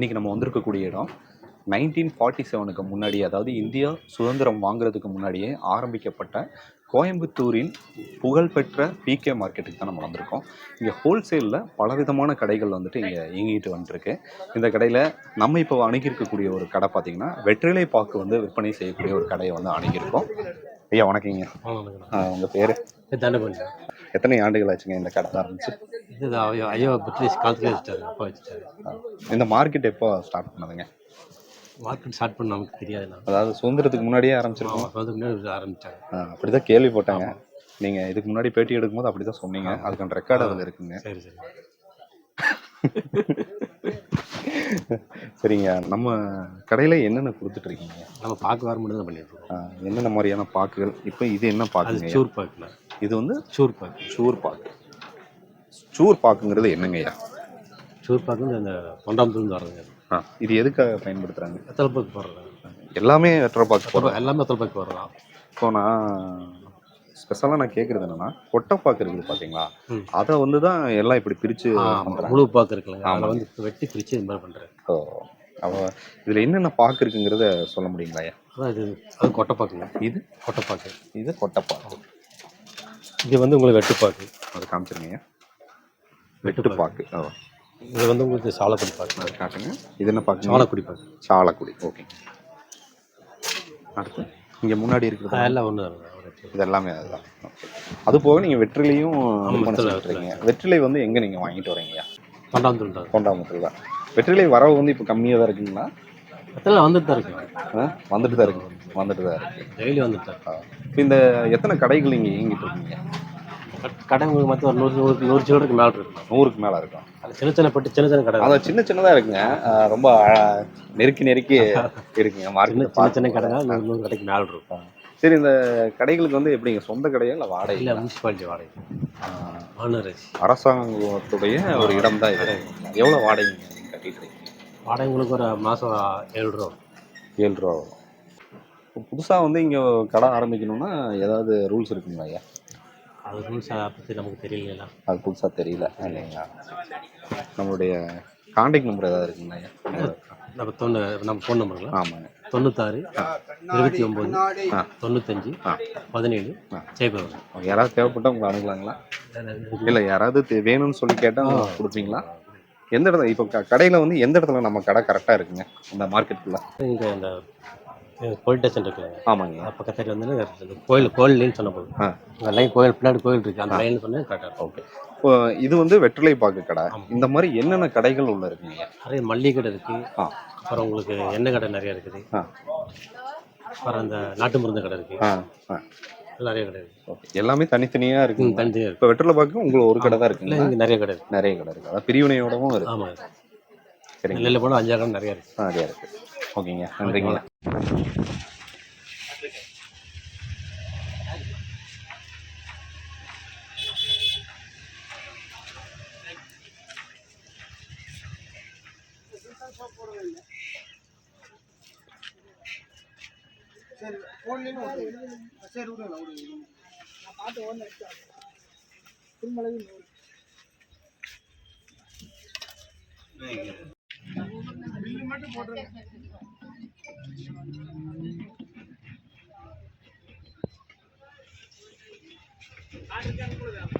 இன்றைக்கி நம்ம வந்திருக்கக்கூடிய இடம் நைன்டீன் ஃபார்ட்டி செவனுக்கு முன்னாடி அதாவது இந்தியா சுதந்திரம் வாங்குறதுக்கு முன்னாடியே ஆரம்பிக்கப்பட்ட கோயம்புத்தூரின் புகழ்பெற்ற பிகே மார்க்கெட்டுக்கு தான் நம்ம வந்திருக்கோம். இங்கே ஹோல்சேலில் பலவிதமான கடைகள் வந்துட்டு இங்கே இயங்கிட்டு வந்துருக்கு. இந்த கடையில் நம்ம இப்போ அணுகியிருக்கக்கூடிய ஒரு கடை பார்த்திங்கன்னா வெற்றிலை பாக்கு வந்து விற்பனை செய்யக்கூடிய ஒரு கடையை வந்து அணுகியிருக்கோம் ஐயா வணக்கங்க உங்கள் பேர்? தண்டபண்டி எத்தனை ஆண்டுகள் ஆச்சுங்க இந்த கடை ஆரம்பிச்சு? இது ஐயோ பிரிட்டிஷ் காலத்துல வச்சுட்டாரு அப்பா வச்சுட்டாரு. இந்த மார்க்கெட் எப்போ ஸ்டார்ட் பண்ணதுங்க? மார்க்கெட் ஸ்டார்ட் பண்ண நமக்கு தெரியாது அதாவது சுதந்திரத்துக்கு முன்னாடியே ஆரம்பிச்சிருக்கோம். வந்து முன்னாடி ஆரம்பிச்சாங்க. அப்படிதான் கேள்விப்பட்டாங்க. நீங்க இதுக்கு முன்னாடி பேட்டி எடுக்கும்போது அப்படிதான் சொன்னீங்க. அதுக்கான ரெக்கார்டு அதில் இருக்குங்க. சரி சரி. சரிங்க. நம்ம கடையில என்னென்ன கொடுத்துட்டு இருக்கீங்க நம்ம பார்க்க வர மட்டும் தான் பண்ணிட்டு இருக்கோம் என்னென்ன மாதிரியான பாக்குகள்? இப்போ இது என்ன பாக்குங்க சூர் பாக்குல இது வந்து சூர் பாக்கு. சூர் பாக்கு. சூர் பாக்குங்கிறது என்னங்கய்யா சூர் பாக்கு வந்து அந்த தொண்டாமத்துலேருந்து வர்றதுங்க. ஆ, இது எதுக்காக பயன்படுத்துறாங்க? வெத்தலை பாக்கு போடுறது. எல்லாமே வெற்ற பாக்கு போடுறோம் எல்லாமே வெத்தலை பாக்கு போடுறோம் இப்போ நான் ஸ்பெஷலாக நான் கேட்குறது என்னன்னா கொட்டைப்பாக்கு இருக்குது பார்த்தீங்களா. அதை வந்து தான் எல்லாம் இப்படி பிரித்து முழு பாக்கு இருக்குல்லங்க ஆமா. அதை வந்து வெட்டி பிரிச்சு இது மாதிரி பண்றேன் ஸோ அவ இதில் என்னென்ன பாக்கு இருக்குங்கிறத சொல்ல முடியுங்களா அதான் இது அது கொட்டை பாக்குங்க. இது? கொட்டை பாக்கு. இது கொட்டைப்பாக்கு இது வந்து உங்களுக்கு வெட்டுப்பாக்கு அது காமிச்சிருங்க வெட்டுப்பாக்கு ஓ. இது வந்து உங்களுக்கு சாலக்குடி பாக்கு. அது காட்டுங்க. இது என்ன பாக்கு சாலக்குடி பாக்கு. சாலக்குடி ஓகே. அடுத்து இங்கே முன்னாடி இருக்கிறது எல்லாம் ஒன்று இது எல்லாமே அதுதான். அது போக நீங்கள் வெற்றிலையும் வெற்றிலை, வெற்றிலை. வந்து எங்கே நீங்கள் வாங்கிட்டு வரீங்கய்யா தொண்டாமத்துல கொண்டாமத்தில் தான். வெற்றிலை வரவு வந்து இப்போ கம்மியாக தான் இருக்குங்களா? வெத்தலை வந்துட்டு தான் இருக்கு? வந்துட்டு தான் இருக்கு. வந்துட்டு தான் இருக்கு. டெய்லி வந்துட்டு தான். இப்போ இந்த எத்தனை கடைகள் இங்கே இயங்கிட்டு இருக்கீங்க? கட்- உங்களுக்கு மொத்தம் ஒரு நூறு நூறு நூறு சில்லருக்கு மேலே இருக்கு. நூறுக்கு மேலே இருக்கும் அது சின்ன சின்ன பட்டு சின்ன சின்ன கடை அதான் சின்ன சின்னதாக இருக்குங்க. ரொம்ப நெருக்கி நெருக்கி இருக்குங்க. மார்க்கெட் சின்ன சின்ன கடை நூறு கடைக்கு மேலே இருக்கும். சரி இந்த கடைகளுக்கு வந்து எப்படிங்க? சொந்த கடையா இல்லை வாடகை இல்லை முனிசிபாலிட்டி வாடகை. ஆனர் அரசாங்கத்துடைய ஒரு இடம் தான் இது எவ்வளோ வாடகை நீங்க கட்டிட்டு வாடகை உங்களுக்கு ஒரு மாதம் ஏழு ரூபா. ஏழு ரூபா. வரும் இப்போ புதுசாக வந்து இங்கே கடை ஆரம்பிக்கணும்னா ஏதாவது ரூல்ஸ் இருக்குங்களா ஐயா? அது ரூல்ஸ் பற்றி நமக்கு தெரியல அது புதுசாக தெரியல இல்லைங்களா? நம்மளுடைய காண்டாக்ட் நம்பர் ஏதாவது இருக்குங்களா ஐயா? நம்ம தொண்ணூ நம்ம ஃபோன் நம்பருங்களா ஆமாங்க. தொண்ணூத்தாறு இருபத்தி ஒம்பது ஆ. தொண்ணூத்தஞ்சு ஆ. பதினேழு ஆ. ஜெயபுரம் யாராவது தேவைப்பட்டா உங்களை அணுகலாங்களா? இல்லை யாராவது வேணும்னு சொல்லி கேட்டால் கொடுப்பீங்களா? எந்த இடத்துல இப்போ க கடையில் வந்து எந்த இடத்துல நம்ம கடை கரெக்டாக இருக்குங்க இந்த மார்க்கெட்டுக்குள்ள இங்கே இந்த போலீஸ் ஸ்டேஷன் இருக்குல்ல. ஆமாங்க. பக்கத்தில் வந்து கோயில் கோயில்னு சொன்ன போதும் ஆ. அந்த லைன் கோயில் பின்னாடி கோயில் இருக்கு. அந்த லைன் சொன்னா கரெக்டாக ஓகே. இப்போ இது வந்து வெற்றிலை பாக்கு கடை. இந்த மாதிரி என்னென்ன கடைகள் உள்ள இருக்குங்க நிறைய மல்லிகை கடை இருக்கு. அப்புறம் உங்களுக்கு எண்ணெய் கடை நிறைய இருக்குது. அப்புறம் அந்த நாட்டு மருந்து கடை இருக்கு. நிறைய கடை இருக்கு. ஓகே. எல்லாமே தனித்தனியாக இருக்கு. இப்போ வெற்றிலை பாக்கு உங்களுக்கு ஒரு கடை தான் இங்கே நிறைய கடை இருக்கு. நிறைய கடை இருக்கு. அதாவது பிரிவினையோடவும் இருக்கு. ஆமாம் சரிங்க. நெல்லில் போனால் அஞ்சாறு கடை நிறைய இருக்கு. நிறையா இருக்கு. ஓகேங்க நன்றிங்க சரி போன்லேயும் சரி விடுங்க விடுங்க நான் பார்த்து ஒன்று திருமலகு மட்டும் போட்டுருங்க আজকাল করে দাও